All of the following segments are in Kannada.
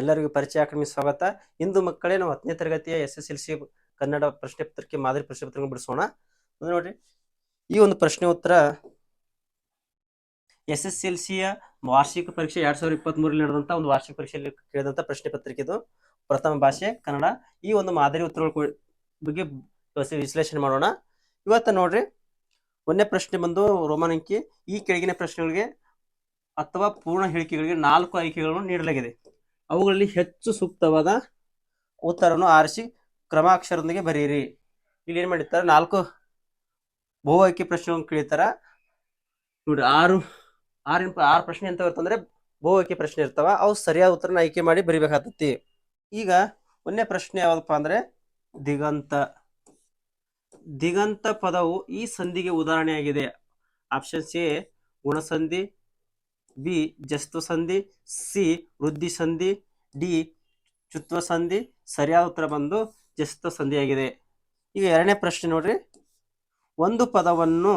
ಎಲ್ಲರಿಗೂ ಪರಿಚಯ ಅಕಾಡೆಮಿ ಸ್ವಾಗತ. ಇಂದು ಮಕ್ಕಳೇ ನಾವು ಹತ್ತನೇ ತರಗತಿಯ S S L C Kannada ಪ್ರಶ್ನೆ ಪತ್ರಿಕೆ ಮಾದರಿ ಪ್ರಶ್ನೆ ಪತ್ರಿಕೆ ಬಿಡಿಸೋಣ ನೋಡ್ರಿ, ಈ ಒಂದು ಪ್ರಶ್ನೆ ಉತ್ತರ ಎಸ್ ಎಸ್ ಎಲ್ ಸಿಯ ವಾರ್ಷಿಕ ಪರೀಕ್ಷೆ ಎರಡ್ ಸಾವಿರದ ಇಪ್ಪತ್ತ್ ಮೂರಲ್ಲಿ ನಡೆದಂತ ಒಂದು ವಾರ್ಷಿಕ ಪರೀಕ್ಷೆಯಲ್ಲಿ ಕೇಳಿದಂತ ಪ್ರಶ್ನೆ ಪತ್ರಿಕೆ ಇದು. ಪ್ರಥಮ ಭಾಷೆ, ಕನ್ನಡ. ಈ ಒಂದು ಮಾದರಿ ಉತ್ತರಗಳ ಬಗ್ಗೆ ವಿಶ್ಲೇಷಣೆ ಮಾಡೋಣ. ಇವತ್ತ ನೋಡ್ರಿ ಒಂದೇ ಪ್ರಶ್ನೆ ಬಂದು ರೋಮನ್ ಅಂಕಿ. ಈ ಕೆಳಗಿನ ಪ್ರಶ್ನೆಗಳಿಗೆ ಅಥವಾ ಪೂರ್ಣ ಹೇಳಿಕೆಗಳಿಗೆ ನಾಲ್ಕು ಆಯ್ಕೆಗಳನ್ನು ನೀಡಲಾಗಿದೆ. ಅವುಗಳಲ್ಲಿ ಹೆಚ್ಚು ಸೂಕ್ತವಾದ ಉತ್ತರವನ್ನು ಆರಿಸಿ ಕ್ರಮಾಕ್ಷರದೊಂದಿಗೆ ಬರೀರಿ ಇಲ್ಲಿ ಏನು ಮಾಡಿರ್ತಾರೆ? ನಾಲ್ಕು ಬಹು ಆಯ್ಕೆ ಪ್ರಶ್ನೆಗಳನ್ನು ಕೇಳಿರ್ತಾರ ನೋಡ್ರಿ ಆರು ಆರಿನ ಆರು ಪ್ರಶ್ನೆ ಅಂತ ಇರ್ತಂದ್ರೆ ಬಹು ಆಯ್ಕೆ ಪ್ರಶ್ನೆ ಇರ್ತಾವ. ಅವು ಸರಿಯಾದ ಉತ್ತರನ ಆಯ್ಕೆ ಮಾಡಿ ಬರಿಬೇಕಾಗ್ತತಿ ಈಗ ಒಂದನೇ ಪ್ರಶ್ನೆ ಯಾವ್ದಪ್ಪ ಅಂದ್ರೆ ದಿಗಂತ. ದಿಗಂತ ಪದವು ಈ ಸಂಧಿಗೆ ಉದಾಹರಣೆಯಾಗಿದೆ. ಆಪ್ಷನ್ ಸಿ ಗುಣಸಂಧಿ ಬಿ ಜಸ್ತು ಸಂಧಿ ಸಿ ವೃದ್ಧಿ ಸಂಧಿ ಡಿ ಚುತ್ವ ಸಂಧಿ ಸರಿಯಾದ ಉತ್ತರ ಬಂದು ಜಸ್ತು ಸಂಧಿಯಾಗಿದೆ ಈಗ ಎರಡನೇ ಪ್ರಶ್ನೆ ನೋಡ್ರಿ. ಒಂದು ಪದವನ್ನು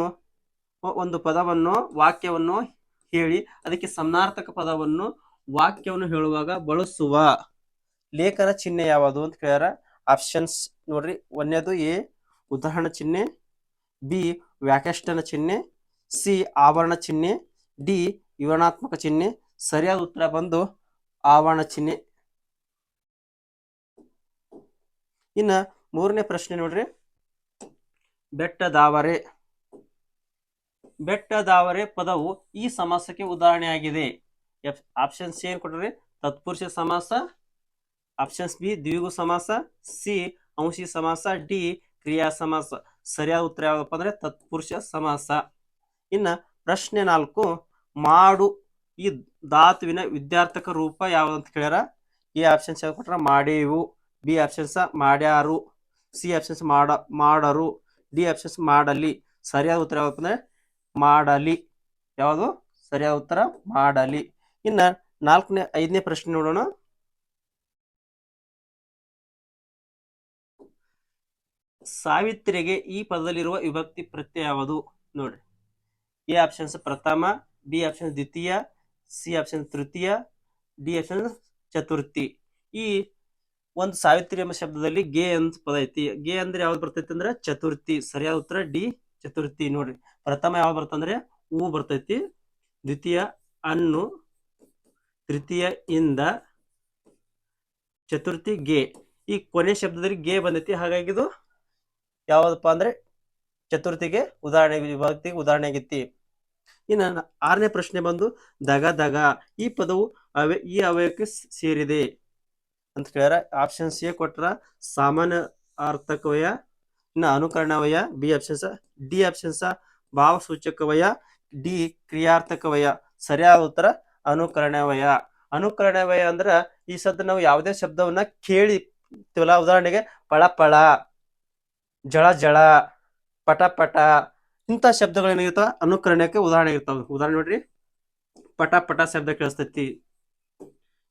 ಒಂದು ಪದವನ್ನು, ವಾಕ್ಯವನ್ನು ಹೇಳಿ, ಅದಕ್ಕೆ ಸಮನಾರ್ಥಕ ಪದವನ್ನು, ವಾಕ್ಯವನ್ನು ಹೇಳುವಾಗ ಬಳಸುವ ಲೇಖನ ಚಿಹ್ನೆ ಯಾವುದು ಅಂತ ಕೇಳ್ಯಾರ? ಆಪ್ಷನ್ಸ್ ನೋಡ್ರಿ. ಒಂದನೇದು ಎ, ಉದಾಹರಣ ಚಿಹ್ನೆ, ಬಿ ವ್ಯಾಕಷ್ಟನ ಚಿಹ್ನೆ, ಸಿ, ಆವರಣ ಚಿಹ್ನೆ, ಡಿ ವಿವರಣಾತ್ಮಕ ಚಿಹ್ನೆ, ಸರಿಯಾದ ಉತ್ತರ ಬಂದು ಆವರಣ ಚಿಹ್ನೆ. ಇನ್ನ ಮೂರನೇ ಪ್ರಶ್ನೆ ನೋಡ್ರಿ. ಬೆಟ್ಟದಾವರೆ ಬೆಟ್ಟದಾವರೆ ಪದವು ಈ ಸಮಾಸಕ್ಕೆ ಉದಾಹರಣೆಯಾಗಿದೆ. ಆಪ್ಷನ್ ಸಿ ಏನ್ ಕೊಟ್ರಿ? ತತ್ಪುರುಷ ಸಮಾಸ ಆಪ್ಷನ್ಸ್ ಬಿ ದ್ವಿಗು ಸಮಾಸ, ಸಿ ಅಂಶಿ ಸಮಾಸ, ಡಿ ಕ್ರಿಯಾ ಸಮಾಸ. ಸರಿಯಾದ ಉತ್ತರ ಯಾವ್ದಪ್ಪ ಅಂದ್ರೆ ತತ್ಪುರುಷ ಸಮಾಸ. ಇನ್ನ ಪ್ರಶ್ನೆ ನಾಲ್ಕು. ಮಾಡು ಈ ಧಾತುವಿನ ವಿದ್ಯಾರ್ಥಕ ರೂಪ ಯಾವ್ದು ಅಂತ ಕೇಳ್ಯಾರ? ಎ ಆಪ್ಷನ್ಸ್ ಯಾವ್ದು ಕೊಟ್ರ? ಮಾಡೇವು. ಬಿ ಆಪ್ಷನ್ಸ್ ಮಾಡ್ಯಾರು. ಸಿ ಆಪ್ಷನ್ಸ್ ಮಾಡ, ಮಾಡರು. ಡಿ ಆಪ್ಷನ್ಸ್ ಮಾಡಲಿ. ಸರಿಯಾದ ಉತ್ತರ ಯಾವ್ದಪ್ಪ ಅಂದ್ರೆ ಮಾಡಲಿ. ಯಾವುದು? ಸರಿಯಾದ ಉತ್ತರ ಮಾಡಲಿ. ಇನ್ನ ನಾಲ್ಕನೇ, ಐದನೇ ಪ್ರಶ್ನೆ ನೋಡೋಣ. ಸಾವಿತ್ರಿಗೆ ಈ ಪದದಲ್ಲಿರುವ ವಿಭಕ್ತಿ ಪ್ರತ್ಯಯ ಯಾವುದು? ನೋಡ್ರಿ. ಎ ಆಪ್ಷನ್ಸ್ ಪ್ರಥಮ. ಬಿ ಆಪ್ಷನ್ ದ್ವಿತೀಯ ಸಿ ಆಪ್ಷನ್ ತೃತೀಯ ಡಿ ಆಪ್ಷನ್ ಚತುರ್ಥಿ. ಈ ಒಂದು ಸಾವಿತ್ರಿ ಎಂಬ ಶಬ್ದದಲ್ಲಿ ಗೆ ಅಂತ ಪದ ಐತಿ. ಗೆ ಅಂದ್ರೆ ಯಾವ್ದು ಬರ್ತೈತಿ ಅಂದ್ರೆ ಚತುರ್ಥಿ. ಸರಿಯಾದ ಉತ್ತರ ಡಿ ಚತುರ್ಥಿ. ನೋಡ್ರಿ, ಪ್ರಥಮ ಯಾವ್ದು ಬರ್ತಂದ್ರೆ ಹೂ ಬರ್ತೈತಿ. ದ್ವಿತೀಯ ಅನ್ನು, ತೃತೀಯ ಇಂದ ಚತುರ್ಥಿ ಗೆ. ಈ ಕೊನೆ ಶಬ್ದದಲ್ಲಿ ಗೆ ಬಂದೈತಿ. ಹಾಗಾಗಿ ಇದು ಯಾವ್ದಪ್ಪ ಅಂದ್ರೆ ಚತುರ್ಥಿಗೆ ಉದಾಹರಣೆ ವಿಭಕ್ತಿಗೆ ಉದಾಹರಣೆ ಆಗೈತಿ. ಇನ್ನು ಆರನೇ ಪ್ರಶ್ನೆ ಬಂದು ದಗ ದಗ ಈ ಪದವು ಅವ, ಈ ಅವಯಕ್ಕೆ ಸೇರಿದೆ ಅಂತ ಕೇಳ್ಯಾರ. ಆಪ್ಷನ್ ಸಿ ಕೊಟ್ರ ಸಾಮಾನ್ಯ ಅರ್ಥಕವಯ ಇನ್ನು ಅನುಕರಣವಯ ಬಿ ಆಪ್ಷನ್ಸ್ ಡಿ ಆಪ್ಷನ್ಸ್ ಭಾವಸೂಚಕವಯ ಡಿ ಕ್ರಿಯಾರ್ಥಕವಯ ಸರಿಯಾದ ಉತ್ತರ ಅನುಕರಣವಯ ಅನುಕರಣವಯ ಅಂದ್ರ ಈ ಶಬ್ದ ನಾವು ಯಾವುದೇ ಶಬ್ದವನ್ನ ಕೇಳಿರ್ತೀವಲ್ಲ ಉದಾಹರಣೆಗೆ ಪಳ, ಜಳ ಜಳ, ಪಟ ಪಟ ಇಂಥ ಶಬ್ದಗಳು ಏನಾಗಿರ್ತಾವ? ಅನುಕರಣಕ್ಕೆ ಉದಾಹರಣೆ ಇರ್ತಾವ. ಉದಾಹರಣೆ ನೋಡ್ರಿ. ಪಟ ಪಟ ಶಬ್ದ ಕೇಳಿಸ್ತೈತಿ.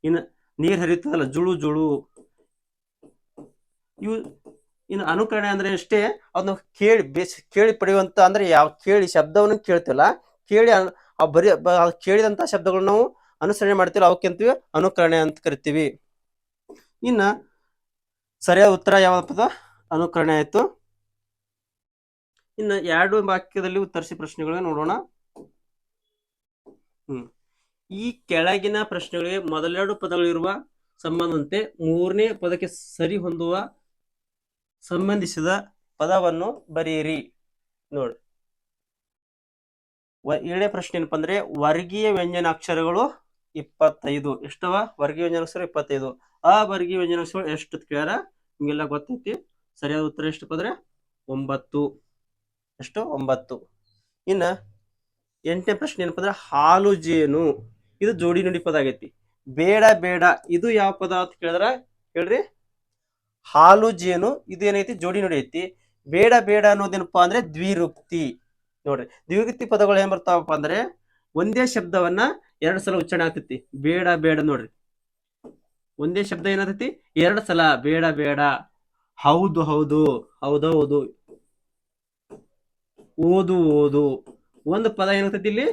ಇನ್ನು ನೀರ್ ಹರಿಯುತ್ತದಲ್ಲ ಜುಳು ಜುಳು. ಇವು ಇನ್ನು ಅನುಕರಣೆ ಅಂದ್ರೆ ಅಷ್ಟೇ ಅದನ್ನ ಕೇಳಿ ಬೇಸ್, ಕೇಳಿ ಪಡೆಯುವಂತ ಅಂದ್ರೆ ಯಾವ, ಕೇಳಿ ಶಬ್ದವನ್ನು ಕೇಳ್ತಿವಲ್ಲ, ಕೇಳಿ ಬರೀ ಕೇಳಿದಂತ ಶಬ್ದಗಳು ನಾವು ಅನುಸರಣೆ ಮಾಡ್ತೀವಿ ಅವಕ್ಕಂತೀವಿ ಅನುಕರಣೆ ಅಂತ ಕರಿತೀವಿ. ಇನ್ನ ಸರಿಯಾದ ಉತ್ತರ ಯಾವ್ದಪ್ಪ ಅನುಕರಣೆ ಆಯ್ತು. ಇನ್ನು ಎರಡು ವಾಕ್ಯದಲ್ಲಿ ಉತ್ತರಿಸಿ ಪ್ರಶ್ನೆಗಳನ್ನ ನೋಡೋಣ. ಹ್ಮ್. ಈ ಕೆಳಗಿನ ಪ್ರಶ್ನೆಗಳಿಗೆ ಮೊದಲೆರಡು ಪದಗಳಿರುವ ಸಂಬಂಧಂತೆ ಮೂರನೇ ಪದಕ್ಕೆ ಸರಿ ಹೊಂದುವ ಸಂಬಂಧಿಸಿದ ಪದವನ್ನು ಬರೆಯಿರಿ. ನೋಡಿ. ಏಳನೇ ಪ್ರಶ್ನೆ ಏನಪ್ಪ ಅಂದ್ರೆ ವರ್ಗೀಯ ವ್ಯಂಜನಾಕ್ಷರಗಳು ಇಪ್ಪತ್ತೈದು. ಎಷ್ಟವ? ವರ್ಗೀಯ ವ್ಯಂಜನಾಕ್ಷರ ಇಪ್ಪತ್ತೈದು. ಆ ವರ್ಗೀಯ ವ್ಯಂಜನಾಕ್ಷರಗಳು ಎಷ್ಟು ಕೇಳ ನಿಮಗೆಲ್ಲ ಗೊತ್ತೈತಿ. ಸರಿಯಾದ ಉತ್ತರ ಎಷ್ಟಪ್ಪ ಅಂದ್ರೆ ಒಂಬತ್ತು. ಎಷ್ಟು ಒಂಬತ್ತು. ಇನ್ನ ಎಂಟನೇ ಪ್ರಶ್ನೆ ಏನಪ್ಪ ಅಂದ್ರೆ ಹಾಲು ಜೇನು, ಇದು ಜೋಡಿ ನುಡಿ ಪದ ಆಗೈತಿ. ಬೇಡ ಬೇಡ, ಇದು ಯಾವ ಪದ ಅಂತ ಕೇಳಿದ್ರ, ಹೇಳ್ರಿ. ಹಾಲು ಜೇನು, ಇದು ಏನೈತಿ? ಜೋಡಿ ನುಡಿ ಐತಿ. ಬೇಡ ಬೇಡ ಅನ್ನೋದೇನಪ್ಪ ಅಂದ್ರೆ, ದ್ವಿರುಕ್ತಿ. ನೋಡ್ರಿ, ದ್ವಿರುಕ್ತಿ ಪದಗಳು ಏನ್ ಬರ್ತಾವಪ್ಪ ಅಂದ್ರೆ, ಒಂದೇ ಶಬ್ದವನ್ನ ಎರಡು ಸಲ ಉಚ್ಚಾರಣೆ ಆಗ್ತೈತಿ. ಬೇಡ ಬೇಡ ನೋಡ್ರಿ. ಒಂದೇ ಶಬ್ದ ಏನಾಗ್ತೈತಿ? ಎರಡು ಸಲ. ಬೇಡ ಬೇಡ. ಹೌದು ಹೌದು. ಹೌದೌದು ಓದು ಓದು. ಒಂದು ಪದ ಏನಾಗ್ತೈತಿ ಇಲ್ಲಿ?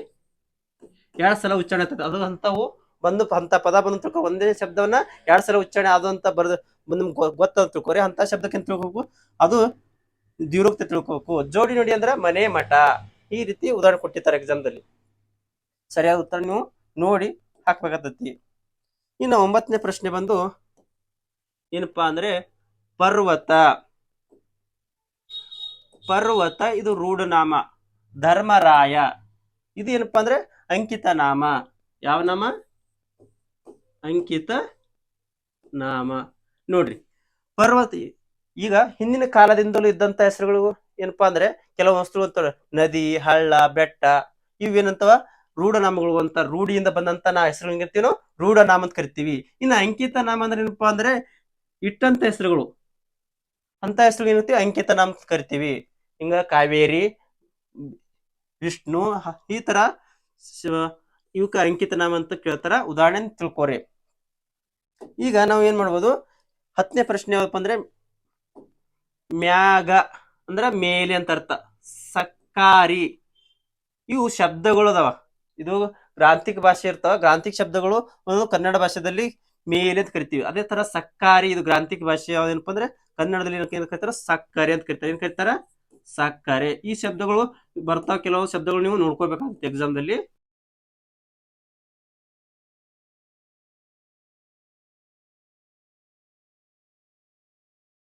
ಎರಡ್ ಸಲ ಉಚ್ಚಾರಣೆ ಆಗ್ತದೆ ಅದು ಅಂಥವು ಬಂದು ಅಂತ ಪದ ಬಂದು ತಿಳ್ಕೊ. ಒಂದೇ ಶಬ್ದವನ್ನ ಎರಡ್ ಸಲ ಉಚ್ಚಾರಣೆ ಆದಂತ ಬರ್ದು ನಿಮ್ಗೆ ಗೊತ್ತ ತಿಳ್ಕೊರಿ ಅಂತ ಶಬ್ದಕ್ಕೆ ತಿಳ್ಕೊಬೇಕು? ಅದು ದ್ವಿರುಕ್ತಿ ತಿಳ್ಕೊಬೇಕು. ಜೋಡಿ ನೋಡಿ ಅಂದ್ರೆ ಮನೆ ಮಠ. ಈ ರೀತಿ ಉದಾಹರಣೆ ಕೊಟ್ಟಿರ್ತಾರೆ ಎಕ್ಸಾಮ್ದಲ್ಲಿ ಸರಿಯಾದ ಉತ್ತರ ನೀವು ನೋಡಿ ಹಾಕ್ಬೇಕಾಗ್ತತಿ. ಇನ್ನು ಒಂಬತ್ತನೇ ಪ್ರಶ್ನೆ ಬಂದು ಏನಪ್ಪಾ ಅಂದ್ರೆ ಪರ್ವತ. ಪರ್ವತ, ಇದು ರೂಢನಾಮ. ಧರ್ಮರಾಯ. ಇದು ಏನಪ್ಪಾ ಅಂದ್ರೆ ಅಂಕಿತ ನಾಮ. ಯಾವ ನಾಮ? ಅಂಕಿತ ನಾಮ. ನೋಡ್ರಿ, ಪರ್ವತ, ಈಗ ಹಿಂದಿನ ಕಾಲದಿಂದಲೂ ಇದ್ದಂತ ಹೆಸರುಗಳು ಏನಪ್ಪಾ ಅಂದ್ರೆ ಕೆಲವು ವಸ್ತುಗಳು ಅಂತ ನದಿ, ಹಳ್ಳ, ಬೆಟ್ಟ, ಇವೇನಂತವ? ರೂಢನಾಮಗಳು ಅಂತ, ರೂಢಿಯಿಂದ ಬಂದಂತ ನಾ ಹೆಸರುಗಳು ಅಂತೀವಿ ನಾವು ರೂಢನಾಮ ಅಂತ ಕರಿತೀವಿ. ಇನ್ನು ಅಂಕಿತ ನಾಮ ಅಂದ್ರೆ ಏನಪ್ಪಾ ಅಂದ್ರೆ ಇಟ್ಟಂತ ಹೆಸರುಗಳು. ಅಂತ ಹೆಸರುಗಳು ಏನಂತೀವಿ ಅಂಕಿತ ನಾಮ ಕರಿತೀವಿ. ಹಿಂಗ, ಕಾವೇರಿ, ವಿಷ್ಣು ಈ ತರ ಇವಕ್ಕೆ ಅಂಕಿತ ನಾಮ ಅಂತ ಕೇಳ್ತಾರ. ಉದಾಹರಣೆ ತಿಳ್ಕೊರಿ. ಈಗ ನಾವು ಏನ್ ಮಾಡ್ಬೋದು? ಹತ್ತನೇ ಪ್ರಶ್ನೆ ಯಾವಪ್ಪ ಅಂದ್ರೆ, ಮ್ಯಾಗ ಅಂದ್ರ ಮೇಲೆ ಅಂತ ಅರ್ಥ. ಸಕ್ಕಾರಿ. ಇವು ಶಬ್ದಗಳು ಅದಾವ. ಇದು ಗ್ರಾಂಥಿಕ ಭಾಷೆ ಇರ್ತಾವ. ಗ್ರಾಂತಿಕ ಶಬ್ದಗಳು ಕನ್ನಡ ಭಾಷೆದಲ್ಲಿ ಮೇಲೆ ಅಂತ ಕರಿತೀವಿ. ಅದೇ ತರ ಸಕ್ಕಾರಿ, ಇದು ಗ್ರಾಂತಿಕ ಭಾಷೆ ಯಾವ್ದೇನಪ್ಪ ಅಂದ್ರೆ, ಕನ್ನಡದಲ್ಲಿ ಏನ್ ಕರಿತಾರ? ಸಕ್ಕರೆ ಅಂತ ಕರಿತಾರೆ. ಏನ್ ಕರೀತಾರ? ಸಕ್ಕರೆ ಈ ಶಬ್ದಗಳು ಬರ್ತಾವ ಕೆಲವು ಶಬ್ದಗಳು ನೀವು ನೋಡ್ಕೋಬೇಕಾಗುತ್ತೆ ಎಕ್ಸಾಮ್ ದಲ್ಲಿ.